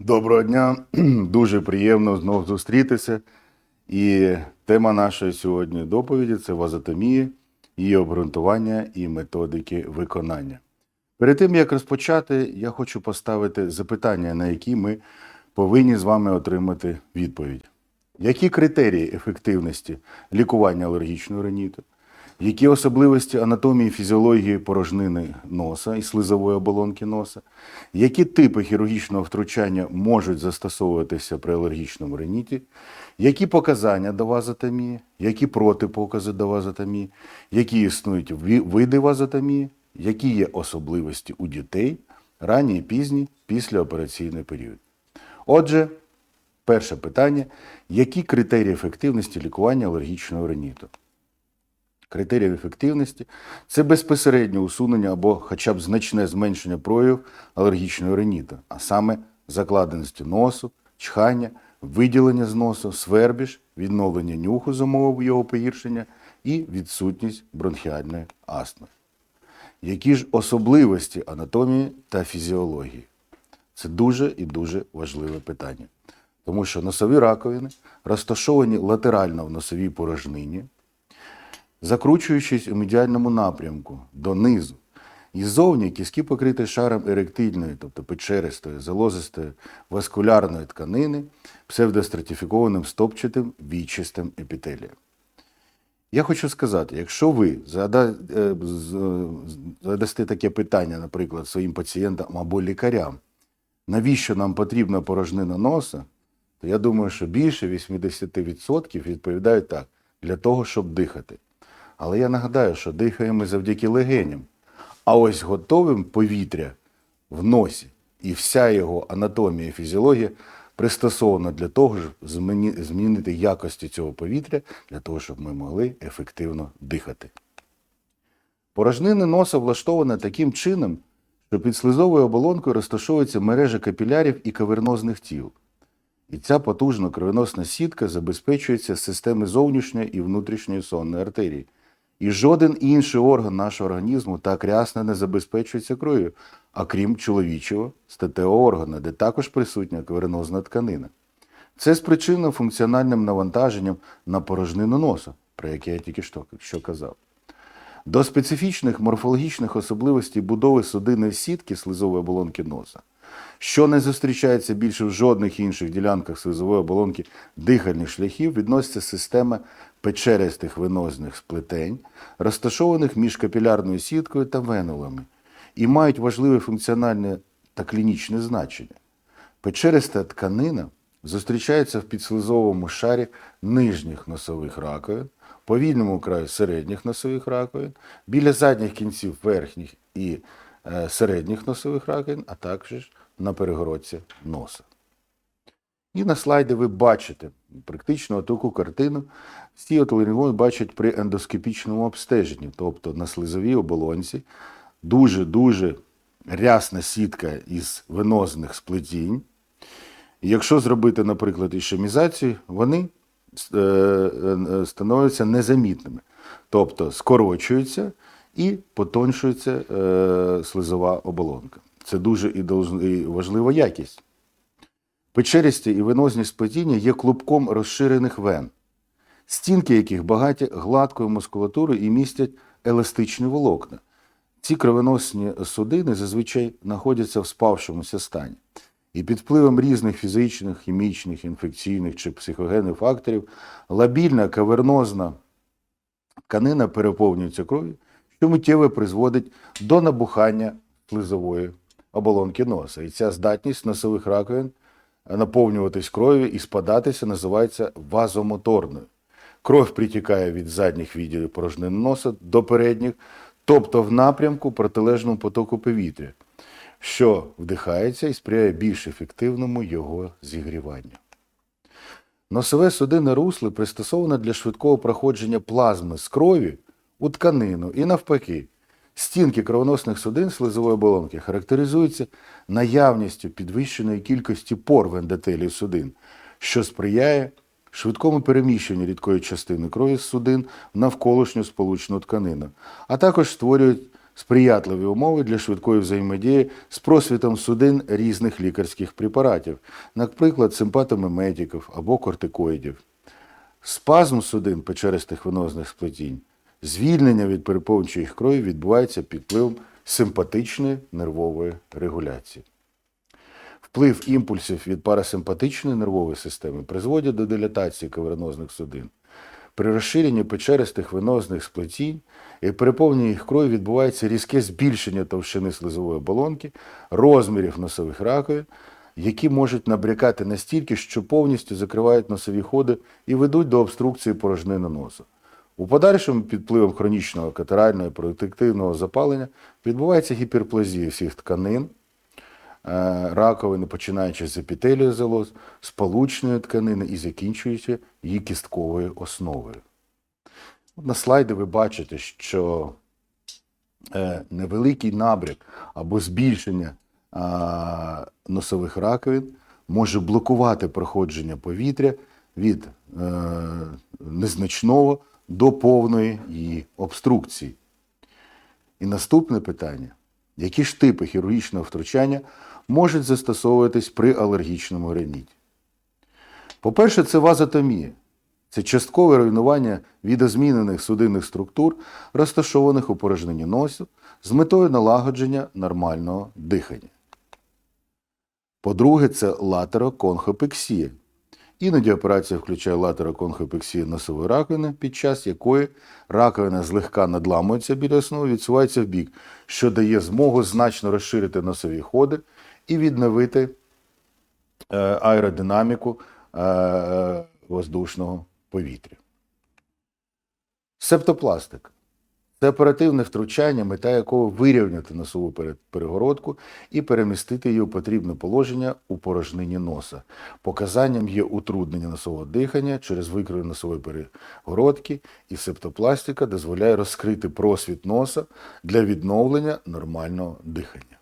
Доброго дня, дуже приємно знову зустрітися. І тема нашої сьогодні доповіді це вазотомія, її обґрунтування і методики виконання. Перед тим як розпочати, я хочу поставити запитання, на які ми повинні з вами отримати відповідь. Які критерії ефективності лікування алергічного риніту? Які особливості анатомії фізіології порожнини носа і слизової оболонки носа? Які типи хірургічного втручання можуть застосовуватися при алергічному риніті? Які показання до вазотомії? Які протипокази до вазотомії? Які існують види вазотомії? Які є особливості у дітей, ранній пізній післяопераційний період? Отже, перше питання: які критерії ефективності лікування алергічного риніту? Критеріїв ефективності це безпосереднє усунення або хоча б значне зменшення проявів алергічного риніту, а саме закладеності носу, чхання, виділення з носу, свербіж, відновлення нюху за умови його погіршення і відсутність бронхіальної астми. Які ж особливості анатомії та фізіології? Це дуже і дуже важливе питання. Тому що носові раковини розташовані латерально в носовій порожнині, закручуючись у медіальному напрямку донизу. І ззовні кістки покриті шаром еректильної, тобто печеристої, залозистої васкулярної тканини, псевдостратифікованим стопчатим вічистим епітелієм. Я хочу сказати, якщо ви е, задасте таке питання, наприклад, своїм пацієнтам або лікарям, навіщо нам потрібна порожнина носа, то я думаю, що більше 80% відповідають так, для того, щоб дихати. Але я нагадаю, що дихаємо завдяки легеням. А ось готовим повітря в носі і вся його анатомія і фізіологія пристосована для того, щоб змінити якості цього повітря, для того, щоб ми могли ефективно дихати. Порожнини носа влаштована таким чином, що під слизовою оболонкою розташовується мережа капілярів і кавернозних тіл. І ця потужна кровоносна сітка забезпечується системи зовнішньої і внутрішньої сонної артерії. І жоден інший орган нашого організму так рясно не забезпечується кров'ю, окрім чоловічого статевого органа, де також присутня кавернозна тканина. Це спричинено функціональним навантаженням на порожнину носа, про яке я тільки що, казав. До специфічних морфологічних особливостей будови судинної сітки слизової оболонки носа, що не зустрічається більше в жодних інших ділянках слизової оболонки дихальних шляхів, відноситься система печеристих венозних сплетень, розташованих між капілярною сіткою та венулами, і мають важливе функціональне та клінічне значення. Печериста тканина зустрічається в підслизовому шарі нижніх носових раковин, по вільному краю середніх носових раковин, біля задніх кінців верхніх і е, середніх носових раковин, а також на перегородці носа. І на слайді ви бачите практично таку картину. Всі отоларингологи бачать при ендоскопічному обстеженні, тобто на слизовій оболонці дуже-дуже рясна сітка із венозних сплетінь. Якщо зробити, наприклад, ішемізацію, вони е, е, становляться незамітними, тобто скорочуються і потоншується е, слизова оболонка. Це дуже і важлива якість. Печерісті і венозні сплетіння є клубком розширених вен, стінки яких багаті гладкою мускулатурою і містять еластичні волокна. Ці кровоносні судини зазвичай знаходяться в спавшомуся стані. І під впливом різних фізичних, хімічних, інфекційних чи психогенних факторів лабільна кавернозна тканина переповнюється кров'ю, що миттєво призводить до набухання слизової оболонки носа. І ця здатність носових раковин наповнюватись кров'ю і спадатися називається вазомоторною. Кров притікає від задніх відділів порожнини носа до передніх, тобто в напрямку протилежному потоку повітря, що вдихається і сприяє більш ефективному його зігріванню. Носове судинне русло пристосоване для швидкого проходження плазми з крові у тканину і навпаки. Стінки кровоносних судин слизової оболонки характеризуються наявністю підвищеної кількості пор в ендотелії судин, що сприяє швидкому переміщенню рідкої частини крові з судин в навколишню сполучну тканину, а також створюють сприятливі умови для швидкої взаємодії з просвітом судин різних лікарських препаратів, наприклад, симпатомиметиків або кортикоїдів. Спазм судин печеристих венозних сплетінь, звільнення від переповнюючої їх крові відбувається під впливом симпатичної нервової регуляції. Вплив імпульсів від парасимпатичної нервової системи призводить до дилатації кавернозних судин. При розширенні печеристих венозних сплетінь і переповненні їх крові відбувається різке збільшення товщини слизової оболонки, розмірів носових раковин, які можуть набрякати настільки, що повністю закривають носові ходи і ведуть до обструкції порожнини носу. У подальшому під впливом хронічного катарального і протективного запалення відбувається гіперплазія всіх тканин, е, раковини, починаючи з епітелію залоз, сполучної тканини і закінчуючи її кістковою основою. На слайді ви бачите, що е, невеликий набряк або збільшення носових раковин може блокувати проходження повітря від е, незначного до повної її обструкції. І наступне питання: які ж типи хірургічного втручання можуть застосовуватись при алергічному реніті? По-перше, це вазотомія. Це часткове руйнування відозмінених судинних структур, розташованих у порожнині носу, з метою налагодження нормального дихання. По-друге, це латероконхопексія. Іноді операція включає латероконхопексію носової раковини, під час якої раковина злегка надламується біля основи, відсувається в бік, що дає змогу значно розширити носові ходи і відновити е, аеродинаміку е, воздушного повітря. Септопластика. Це оперативне втручання, мета якого вирівняти носову пере- перегородку і перемістити її у потрібне положення у порожнині носа. Показанням є утруднення носового дихання через викрив носової перегородки, і септопластика дозволяє розкрити просвіт носа для відновлення нормального дихання.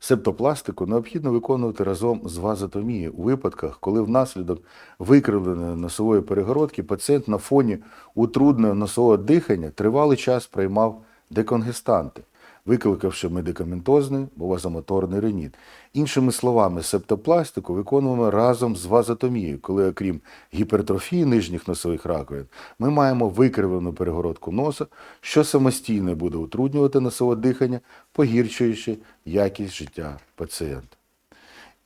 Септопластику необхідно виконувати разом з вазотомією у випадках, коли внаслідок викривленої носової перегородки пацієнт на фоні утрудненого носового дихання тривалий час приймав деконгестанти, викликавши медикаментозний або вазомоторний реніт. Іншими словами, септопластику виконуємо разом з вазотомією, коли, окрім гіпертрофії нижніх носових раковин, ми маємо викривлену перегородку носа, що самостійно буде утруднювати носове дихання, погіршуючи якість життя пацієнта.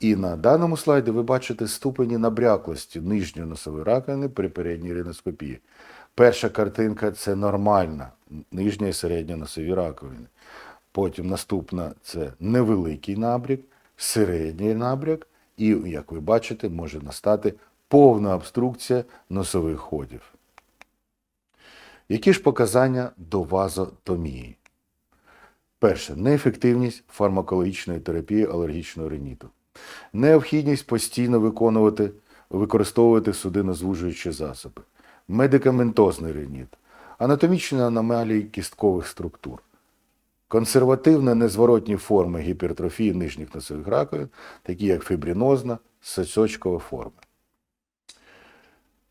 І на даному слайді ви бачите ступені набряклості нижньої носової раковини при передній риноскопії. Перша картинка це нормальна нижня і середня носові раковини. Потім наступна це невеликий набряк, середній набряк, і, як ви бачите, може настати повна обструкція носових ходів. Які ж показання до вазотомії? Перше, неефективність фармакологічної терапії алергічного риніту. Необхідність постійно виконувати, використовувати судинозвужуючі засоби, медикаментозний реніт, анатомічні аномалії кісткових структур, консервативно незворотні форми гіпертрофії нижніх носових раковин, такі як фібринозна, сосочкова форма.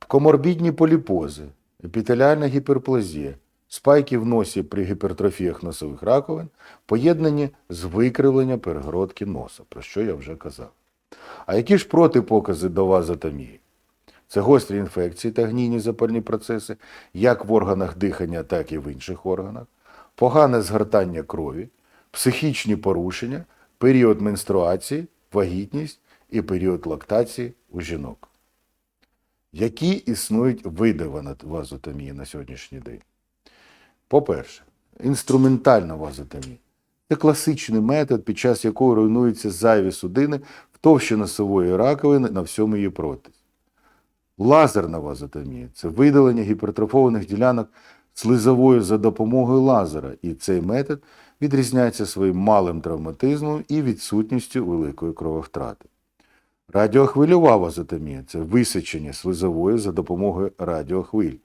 Коморбідні поліпози, епітеліальна гіперплазія, спайки в носі при гіпертрофіях носових раковин, поєднані з викривленням перегородки носа, про що я вже казав. А які ж протипокази до вазотомії? Це гострі інфекції та гнійні запальні процеси, як в органах дихання, так і в інших органах, погане згортання крові, психічні порушення, період менструації, вагітність і період лактації у жінок. Які існують види вазотомії на сьогоднішній день? По-перше, інструментальна вазотомія. Це класичний метод, під час якого руйнуються зайві судини в товщі носової раковини на всьому її протязі. Лазерна вазотомія це видалення гіпертрофованих ділянок слизовою за допомогою лазера, і цей метод відрізняється своїм малим травматизмом і відсутністю великої крововтрати. Радіохвильова вазотомія це висечення слизової за допомогою радіохвиль,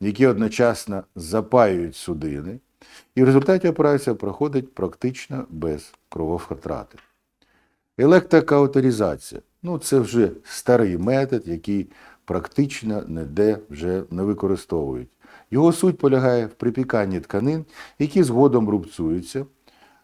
які одночасно запаюють судини, і в результаті операція проходить практично без крововтрати. Електрокаутерізація ну, це вже старий метод, який практично ніде вже не використовують. Його суть полягає в припіканні тканин, які згодом рубцуються,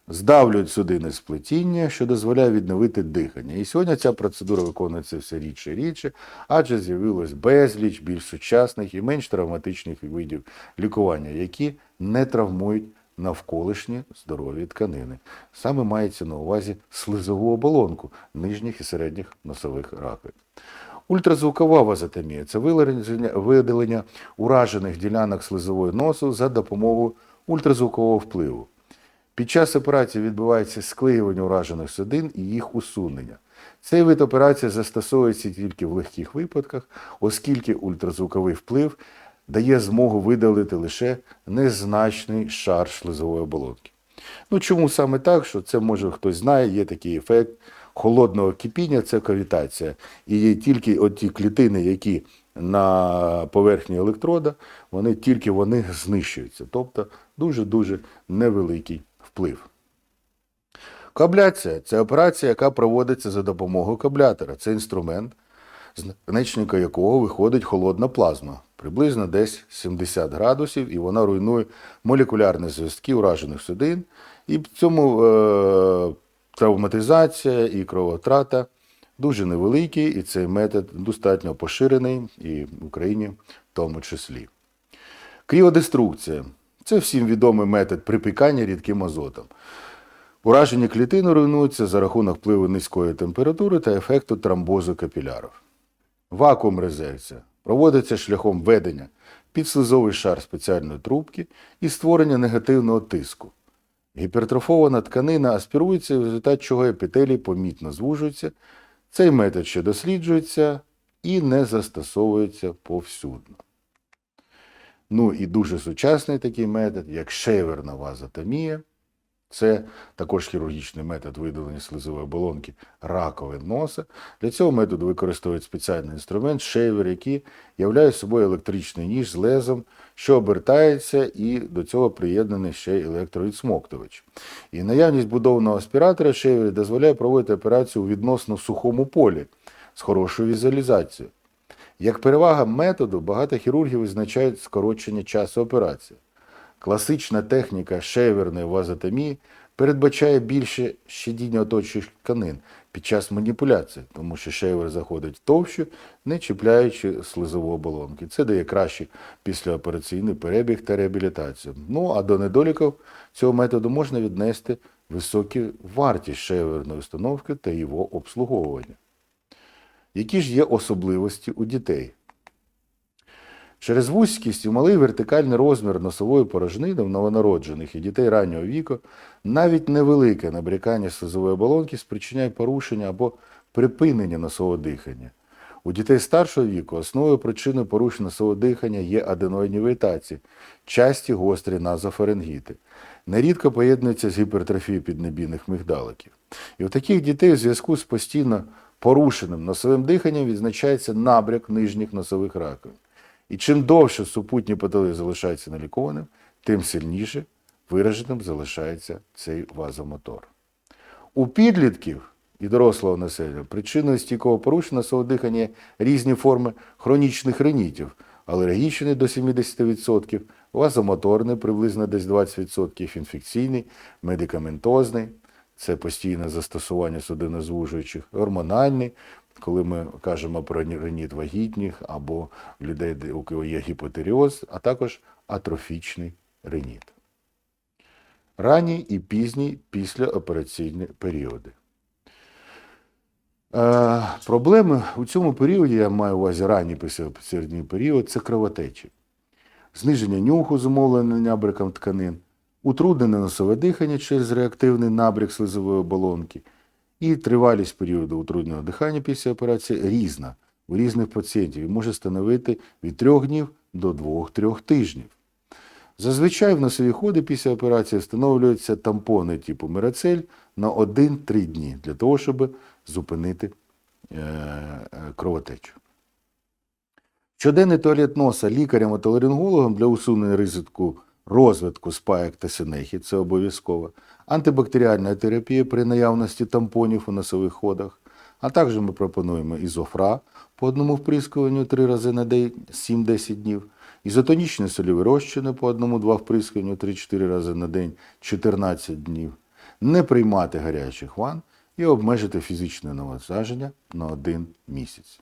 здавлюють судини сплетіння, що дозволяє відновити дихання. І сьогодні ця процедура виконується все рідше і рідше, адже з'явилось безліч більш сучасних і менш травматичних видів лікування, які не травмують навколишні здорові тканини. Саме мається на увазі слизову оболонку нижніх і середніх носових раковин. Ультразвукова вазотомія це видалення- уражених ділянок слизової носу за допомогою ультразвукового впливу. Під час операції відбувається склеювання уражених судин і їх усунення. Цей вид операції застосовується тільки в легких випадках, оскільки ультразвуковий вплив дає змогу видалити лише незначний шар шлизової оболонки. Ну чому саме так? Що це може хтось знає, є такий ефект холодного кипіння, це кавітація. І тільки оті клітини, які на поверхні електрода, вони тільки вони знищуються. Тобто дуже-дуже невеликий вплив. Кабляція це операція, яка проводиться за допомогою каблятора. Це інструмент, з наконечника якого виходить холодна плазма, приблизно десь 70 градусів, і вона руйнує молекулярні зв'язки уражених судин. І в цьому е, травматизація і кровотрата дуже невеликі, і цей метод достатньо поширений і в Україні в тому числі. Кріодеструкція це всім відомий метод припікання рідким азотом. Уражені клітини руйнуються за рахунок впливу низької температури та ефекту тромбозу капілярів. Вакуум резерція проводиться шляхом введення під слизовий шар спеціальної трубки і створення негативного тиску. Гіпертрофована тканина аспірується, в результаті чого епітелій помітно звужується. Цей метод ще досліджується і не застосовується повсюдно. Ну і дуже сучасний такий метод, як шеверна вазотомія. Це також хірургічний метод видалення слизової оболонки раковин носа. Для цього методу використовують спеціальний інструмент шейвер, який являє собою електричний ніж з лезом, що обертається, і до цього приєднаний ще й електровідсмоктувач. І наявність будованого аспіратора шейвері дозволяє проводити операцію у відносно сухому полі з хорошою візуалізацією. Як перевага методу, багато хірургів визначають скорочення часу операції. Класична техніка шейверної вазотомії передбачає більше щадіння оточуючих тканин під час маніпуляції, тому що шейвер заходить товщу, не чіпляючи слизову оболонки. Це дає кращий післяопераційний перебіг та реабілітацію. Ну а до недоліків цього методу можна віднести високу вартість шейверної установки та його обслуговування. Які ж є особливості у дітей? Через вузькість і малий вертикальний розмір носової порожнини в новонароджених і дітей раннього віку навіть невелике набрякання слизової оболонки спричиняє порушення або припинення носового дихання. У дітей старшого віку основою причиною порушення носового дихання є аденоїдні вейтації, часті гострі назофарингіти. Нерідко поєднуються з гіпертрофією піднебійних мигдаликів. І у таких дітей у зв'язку з постійно порушеним носовим диханням відзначається набряк нижніх носових раковин. І чим довше супутні патології залишаються нелікованим, тим сильніше вираженим залишається цей вазомотор. У підлітків і дорослого населення причиною стійкого порушення носового дихання різні форми хронічних ринітів, алергічний до 70%, вазомоторний приблизно десь 20%, інфекційний, медикаментозний, це постійне застосування судинозвужуючих, гормональний, коли ми кажемо про реніт вагітних або людей, у кого є гіпотеріоз, а також атрофічний реніт. Ранній і пізній післяопераційні періоди. Е, проблеми у цьому періоді, я маю увазі ранній післяопераційний період, це кровотечі, зниження нюху, зумовлене набряком тканин, утруднене носове дихання через реактивний набряк слизової оболонки, і тривалість періоду утрудненого дихання після операції різна у різних пацієнтів і може становити від 3 днів до 2-3 тижнів. Зазвичай в носові ходи після операції встановлюються тампони типу Мирацель на 1-3 дні для того, щоб зупинити е, кровотечу. Щоденний туалет носа лікарям отоларингологом для усунення ризику розвитку спаєк та синехи, це обов'язково, антибактеріальна терапія при наявності тампонів у носових ходах, а також ми пропонуємо ізофра по одному вприскуванню 3 рази на день 7-10 днів, ізотонічні сольові розчини по одному-два вприскуванню 3-4 рази на день 14 днів, не приймати гарячих ванн і обмежити фізичне навантаження на один місяць.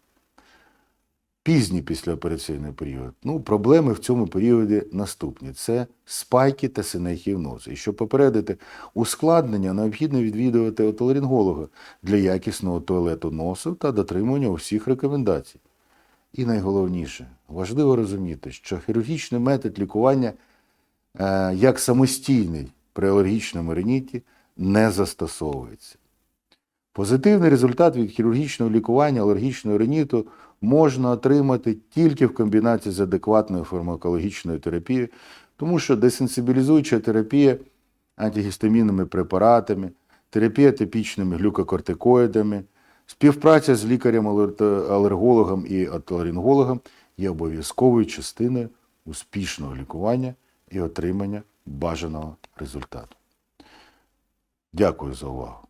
Пізній післяопераційний період. Ну, проблеми в цьому періоді наступні: це спайки та синехів носу. І щоб попередити ускладнення, необхідно відвідувати отоларинголога для якісного туалету носу та дотримування усіх рекомендацій. І найголовніше, важливо розуміти, що хірургічний метод лікування е, як самостійний при алергічному реніті не застосовується. Позитивний результат від хірургічного лікування алергічного риніту можна отримати тільки в комбінації з адекватною фармакологічною терапією, тому що десенсибілізуюча терапія антигістамінними препаратами, терапія типічними глюкокортикоїдами, співпраця з лікарем-алергологом і отоларингологом є обов'язковою частиною успішного лікування і отримання бажаного результату. Дякую за увагу.